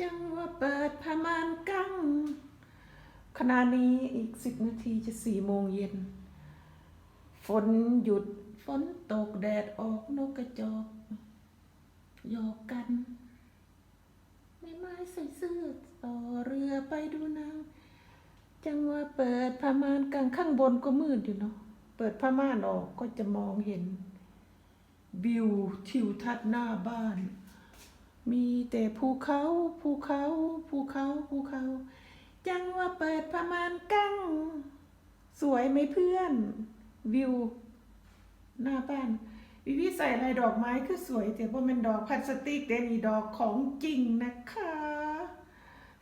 จังว่าเปิดพมานกังขณะนี้อีกสิบนาทีจะสี่โมงเย็น ฝนหยุดฝนตกแดดออกนกกระจอกหยอกกัน ไม่ไม้ใส่เสื้อต่อเรือไปดูนางจังว่าเปิดผ้าม่านกลางข้างบนก็มืดอยู่เนาะเปิดผ้าม่านออกก็จะมองเห็นวิวทิวทัศน์หน้าบ้าน มีแต่ภูเขาภูเขาภูเขาภูเขา จังว่าเปิดผ้าม่านกั้ง สวยไหมเพื่อน วิว หน้าบ้านวิวิใส่อะไรดอกไม้คือสวยแต่ว่ามันดอกพลาสติกเดนี่ดอกของจริงนะคะ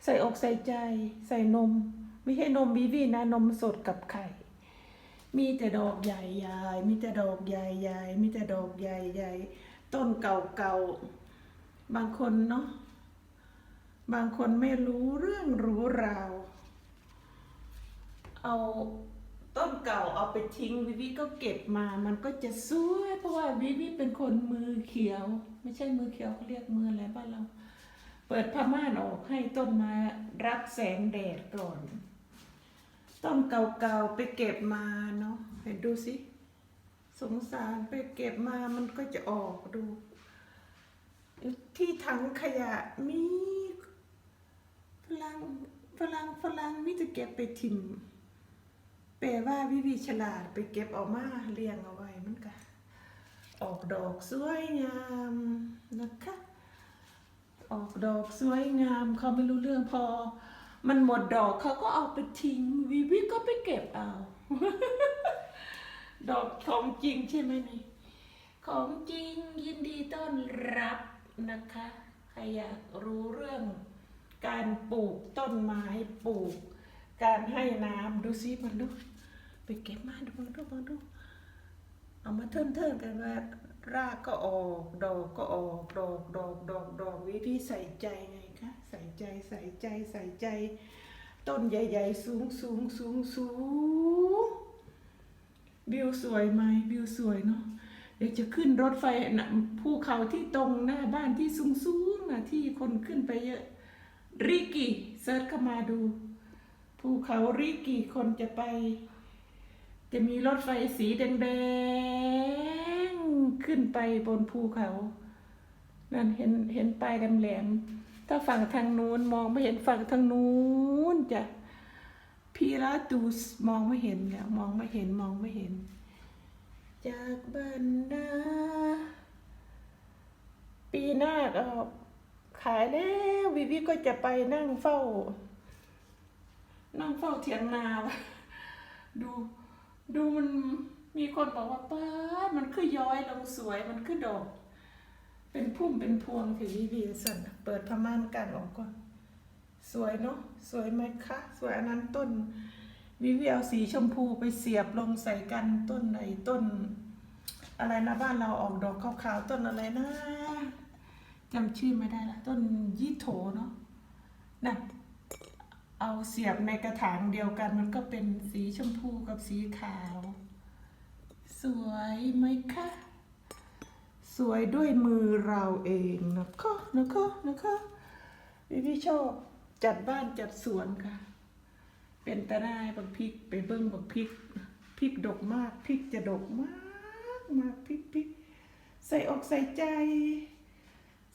ใส่อกใส่ใจ ใส่นม ไม่ใช่นมวิวีนะนมสดกับไข่ มีแต่ดอกใหญ่ๆมีแต่ดอกใหญ่ๆมีแต่ดอกใหญ่ๆต้นเก่าๆ บางคนเนาะบางคนไม่รู้เรื่องรู้ราว เอาต้นเก่าเอาไปทิ้งวิวิก็เก็บมา มันก็จะสวยเพราะว่าวิวิเป็นคนมือเขียว ไม่ใช่มือเขียวเขาเรียกมืออะไรบ้านเรา เปิดผ้าม่านออกให้ต้นไม้รับแสงแดดก่อน ต้นเก่าๆไปเก็บมาเนาะเห็นดูสิ สงสารไปเก็บมามันก็จะออกดู ที่ถังขยะมีฝรั่งฝรั่งฝรั่งมิจะเก็บไปทิมแปลว่าวิวีฉลาดไปเก็บออกมาเลี้ยงเอาไว้มันก็ออกดอกสวยงามนะคะ ออกดอกสวยงามเขาไม่รู้เรื่องพอ มันหมดดอกเขาก็เอาไปทิ้งวิวิก็ไปเก็บเอา ดอกของจริงใช่ไหมนี่ของจริงยินดีต้อนรับ นะคะ ใครอยากรู้เรื่องการปลูกต้นไม้ปลูก การให้น้ำดูซิมันดูไปเก็บมาดูมันดูมันดูเอามาเทินเทินๆกันว่ารากก็ออก ดอกก็ออกดอกดอกดอกดอกวิธีใส่ใจไงคะใส่ใจใส่ใจใส่ใจ ต้นใหญ่ๆ สูงสูงสูงสูงวิวสวยไหมวิวสวยเนาะ เดี๋ยวจะขึ้นรถไฟนะภูเขาที่ตรงหน้าบ้านที่สูงสูงนะที่คนขึ้นไปเยอะ ริกิเซิร์ชเข้ามาดู ภูเขาริกิคนจะไป จะมีรถไฟสีแดงๆ ขึ้นไปบนภูเขา นั่นเห็นเห็นป้ายแหลมๆถ้าฝั่งทางนู้นมองไม่เห็นฝั่งทางนู้นจะพีราตูสมองไม่เห็นแล้วมองไม่เห็นมองไม่เห็น จากบ้านนาปีหน้าก็ขายแล้ววิวิก็จะไปนั่งเฝ้า นั่งเฝ้าเถียงนาดูดูมันมีคนบอกว่าป้ามันคือย้อยลงสวยมันคือดอก เป็นพุ่มเป็นพวงถือวีวีสันน่ะเปิดพม่านกันออกก่อนสวยเนาะสวยไหมคะ สวยอันนั้นต้น วิวเอาสีชมพูไปเสียบลงใส่กันต้นไหนต้น อะไรนะบ้านเราออกดอกขาวๆต้นอะไรนะจำชื่อไม่ได้ละต้นยี่โถเนาะน่ะเอาเสียบในกระถางเดียวกันมันก็เป็นสีชมพูกับสีขาว สวยไหมคะ สวยด้วยมือเราเองนะคะนะคะนะคะพี่พี่ชอบจัดบ้านจัดสวนค่ะ เป็นตาได้บักพริกไปเบิ้งบักพริกพริกดกมากพริกจะดกมากมากพริกพริกใส่อกใส่ใจ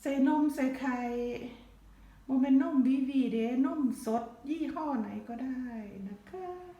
ใส่นมใส่ไข่โมเมนนมวีวีเดนมสดยี่ห้อไหนก็ได้นะคะ